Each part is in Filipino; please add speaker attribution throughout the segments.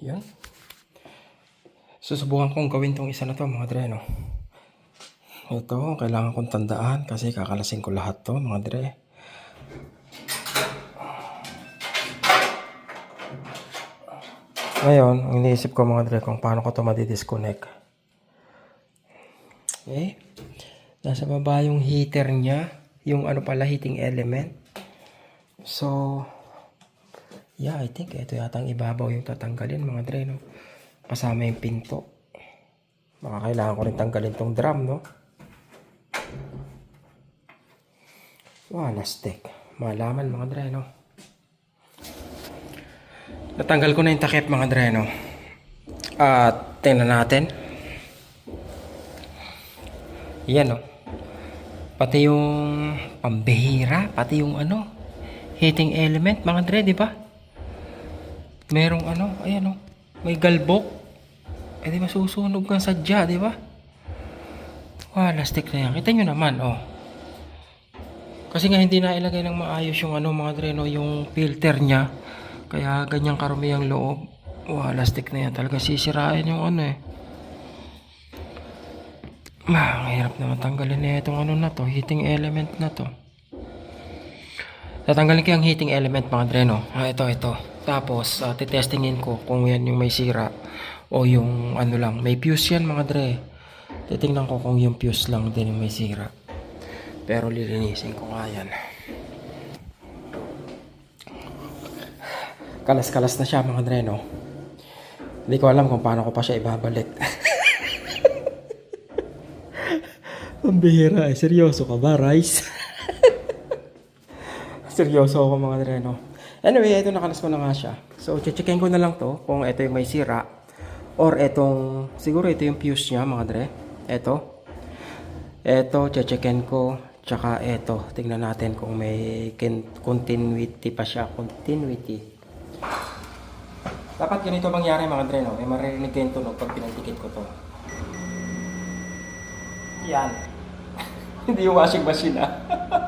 Speaker 1: Yan. Susubukan kong gawin tong isa na to mga dre, no? Ito, kailangan kong tandaan kasi kakalasin ko lahat to mga dre. Ngayon, ang iniisip ko mga dre kung paano ko to madidisconnect. Okay. Nasa baba yung heater niya. Yung ano pala, heating element. So, yeah, I think ito yata ang ibabaw yung tatanggalin mga dre, no? Kasama yung pinto. Baka kailangan ko rin tanggalin tong drum, no? Wala stick. Malaman mga dre, no? Natanggal ko na yung takip mga dre, no? At tingnan natin. Yan, no? Pati yung pambihira, pati yung ano, heating element, mga dre, di ba? Merong ano, ayan, no? May galbok. Eh, di ba susunog kang sadya, di ba? Wala, stick na yan. Kita nyo naman, oh. Kasi nga hindi na ilagay ng maayos yung ano mga dreno, yung filter niya. Kaya ganyan karumi ang loob. Wala, stick na yan. Talaga sisirain yung ano eh. Ah, ang hirap naman na itong ano na to, heating element na to. Tatanggalin ko yung heating element mga dreno. Ah, ito, ito. Tapos, uh, titestingin ko kung yan yung may sira o yung ano lang. May fuse yan mga dre. Titingnan ko kung yung fuse lang din yung may sira. Pero lilinisin ko nga yan. Kalas-kalas na siya mga dre, no? Hindi ko alam kung paano ko pa siya ibabalik. Ang bihira eh. Seryoso ka ba, Rice? Seryoso ako mga dre, no? Anyway, ito nakalas ko na nga siya. So, checkin ko na lang to kung ito yung may sira. Or itong, siguro ito yung fuse niya mga dre. Ito. Ito, checkin ko. Tsaka ito, tingnan natin kung may continuity pa siya. Continuity. Dapat ganito mangyari mga dre, no? May maririnig kayong tunog pag pinagdikit ko to. Yan. Hindi yung washing machine ah.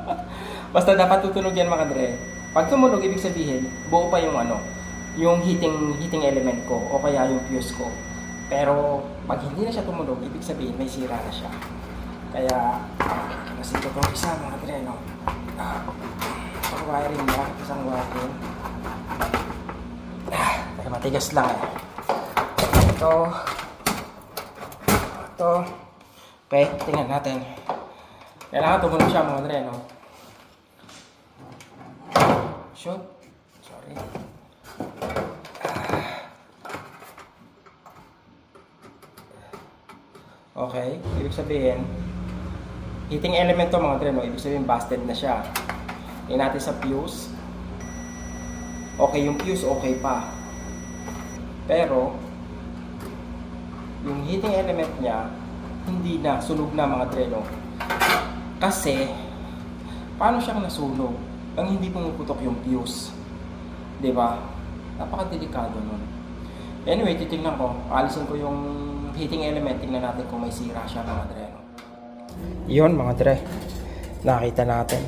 Speaker 1: Basta dapat tutunog yan mga dre. Pag tumunog, ibig sabihin, buo pa yung ano, yung heating heating element ko o kaya yung fuse ko. Pero pag hindi na siya tumunog, ibig sabihin may sira na siya. Kaya, kasi ito itong isa mga dre? Ah, pag wiring niya, isang wiring. Ah, teka, matigas lang eh. Ito. Ito. Okay, tingnan natin. Kailangan tumunog siya mga dre, no? Okay, ibig sabihin, heating element to mga dre, no? Ibig sabihin, busted na siya. Tingnan natin sa fuse. Okay, yung fuse okay pa. Pero, yung heating element niya, hindi na, sunog na mga dre, no? Kasi, paano siyang nasunog? Ang hindi pumuputok yung fuse. ba? Napakadelikado nun. Anyway, titingnan ko. Alisin ko yung heating element. Tingnan natin kung may sira siya mga dre. Yun mga dre. Nakita natin.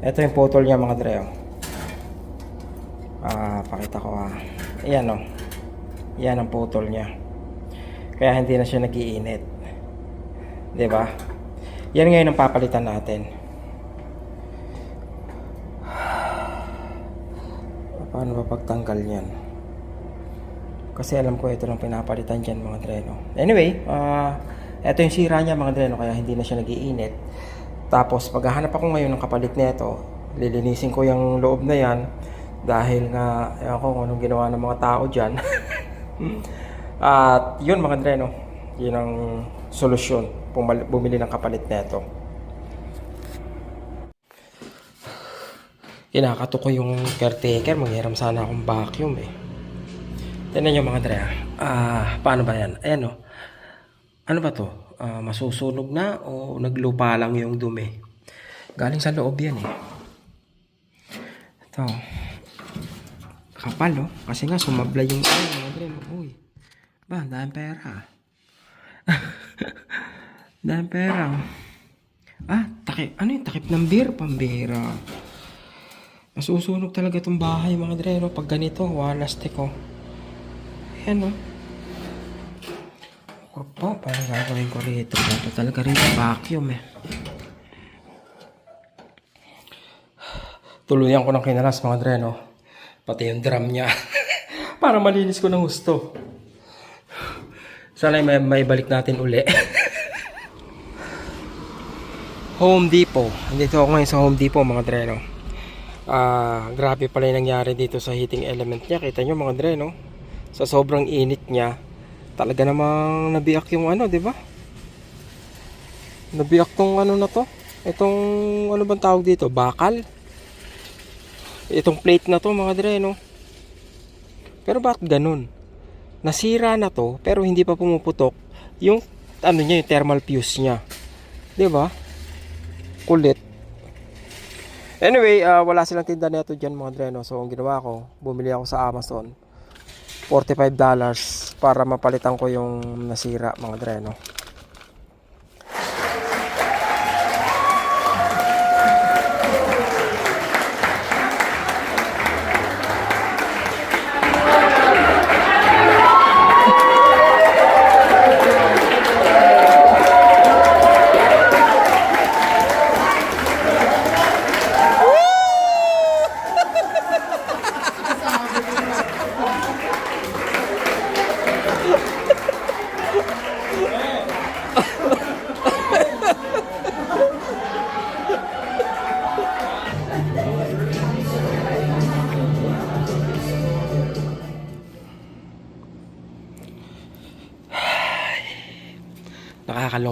Speaker 1: Ito yung putol niya mga dre. oh. Ah, pakita ko ah. Ayan oh. Yan ang putol niya. Kaya hindi na siya nagiinit. 'Di ba? Yan ngayon ang papalitan natin. Paano ba pagtanggal yan? Kasi alam ko ito lang pinapalitan dyan mga dreno. Anyway, ah ito yung sira niya mga dreno kaya hindi na siya nagiinit. Tapos paghahanap ako ngayon ng kapalit nito, lilinisin ko yung loob na yan dahil nga ewan ko kung anong ginawa ng mga tao dyan. At yun mga dreno, yun ang solusyon, bumili ng kapalit nito. Kinakato ko yung caretaker, manghiram sana akong vacuum eh. Tignan nyo mga dre, ah. ah, paano ba yan? Ayan o. Ano ba to? Ah, masusunog na o naglupa lang yung dumi? Galing sa loob yan eh. Ito. Kapal oh. Kasi nga sumabla yung ay, mga dre. Uy. Ba, daming pera. daming pera. Ah, takip. Ano yung takip ng beer? Pambira. Masusunog talaga itong bahay mga dre, no? Pag ganito, walastik oh. Ayan o. Opo, parang gagawin ko rito. Dapat talaga rito vacuum eh. Tuluyan ko ng kinalas mga dre, no? Pati yung drum niya. Para malinis ko ng gusto. Sana may, may balik natin uli. Home Depot. Nandito ako ngayon sa Home Depot mga dre, no? Ah, grabe pala yung nangyari dito sa heating element niya. Kita nyo mga dre, no? Sa sobrang init niya, talaga namang nabiyak yung ano, di ba? Nabiyak tong ano na to. Itong ano bang tawag dito? Bakal. Itong plate na to mga dre, no? Pero bakit ganun? Nasira na to, pero hindi pa pumuputok yung ano niya, yung thermal fuse niya. 'Di ba? Kulit. Anyway, ah, wala silang tinda nito diyan mga dre, no? So, ang ginawa ko, bumili ako sa Amazon. $45 para mapalitan ko yung nasira mga dre,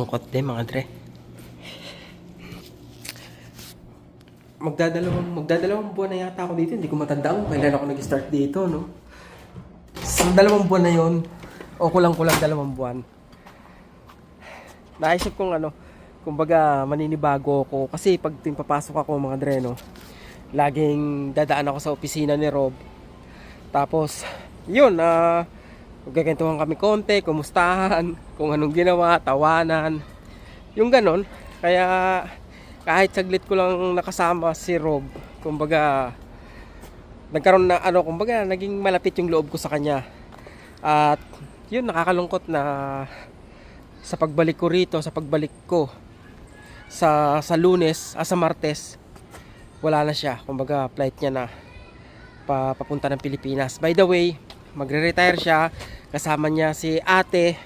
Speaker 1: Nakakalungkot din mga dre. Magdadalawang, magdadalawang buwan na yata ako dito. Hindi ko matandaan kung kailan ako nag-start dito, no? Sa dalawang buwan na yon o kulang-kulang dalawang buwan. Naisip kong ano, kumbaga maninibago ako. Kasi pag papasok ako mga dre, no? Laging dadaan ako sa opisina ni Rob. Tapos, yun, ah, Magkakentuhan kami konti, kumustahan, kung anong ginawa, tawanan. Yung ganon. Kaya kahit saglit ko lang nakasama si Rob, kumbaga nagkaroon na ano, kumbaga naging malapit yung loob ko sa kanya. At yun nakakalungkot na sa pagbalik ko rito, sa pagbalik ko sa sa Lunes, ah, sa Martes, wala na siya. Kumbaga flight niya na pa, papunta ng Pilipinas. By the way, magre-retire siya. Kasama niya si ate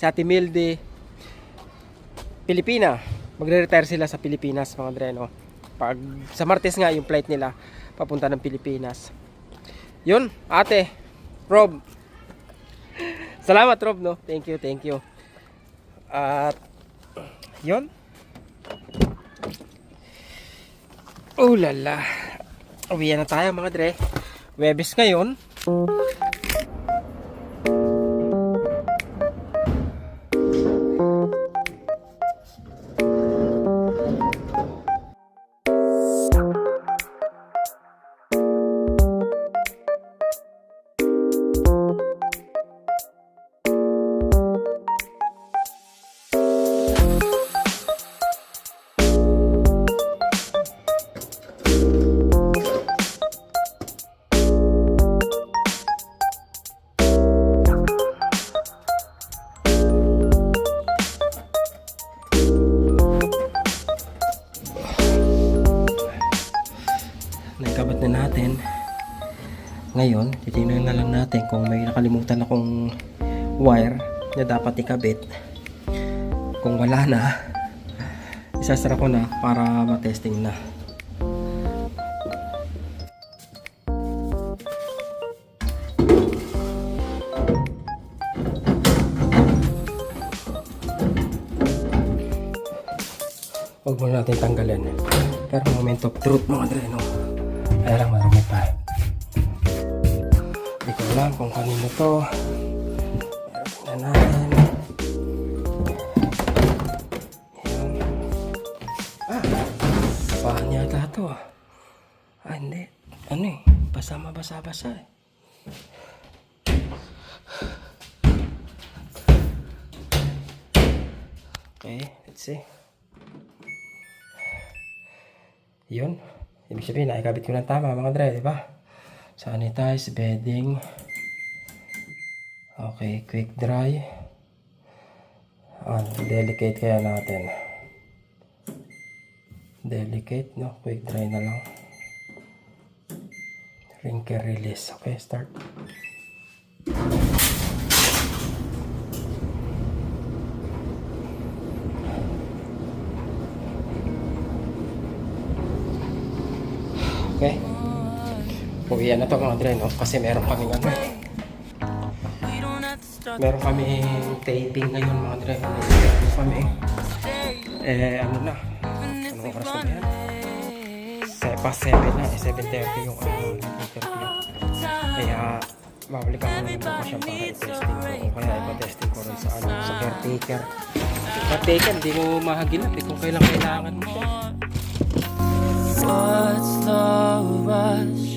Speaker 1: si ate Milde. Pilipina. Magre-retire sila sa Pilipinas mga dreno. Pag sa Martes nga yung flight nila papunta ng Pilipinas. Yun ate. Rob. Salamat Rob no? Thank you thank you. At yun. Oh lala uwian na tayo mga dre. Webes ngayon na natin. Ngayon titingnan na lang natin kung may nakalimutan akong wire na dapat ikabit. Kung wala na isasara ko na para matesting na. Huwag muna natin tanggalin. Pero moment of truth mga dreno kaya lang marumi pa. Hindi ko alam kung kanino to. Tingnan natin. Ayan. Ah! Bahan yata to ah. Hindi. Ano eh. Basa mabasa-basa eh. Okay, let's see. Yun. Ibig sabihin, nakikabit ko ng tama mga dre, di ba? Sanitize, bedding. Okay, quick dry. Ah, delicate kaya natin. Delicate, no? Quick dry na lang. Wrinkle release. Okay, start. Okay. Uwi na to mga dre, no? Kasi meron kaming ano. Meron kami taping ngayon mga dre. Meron kami. Eh, ano na? Anong oras na yan? Past 7 na. Eh, 7.30 yung ano, interview. Kaya, babalik ako ng bukas siya para i-testing ko. Kaya ipa-testing ko rin sa ano, sa caretaker. Caretaker, hindi mo mahaginap eh kung kailan kailangan mo siya.
Speaker 2: What's the rush?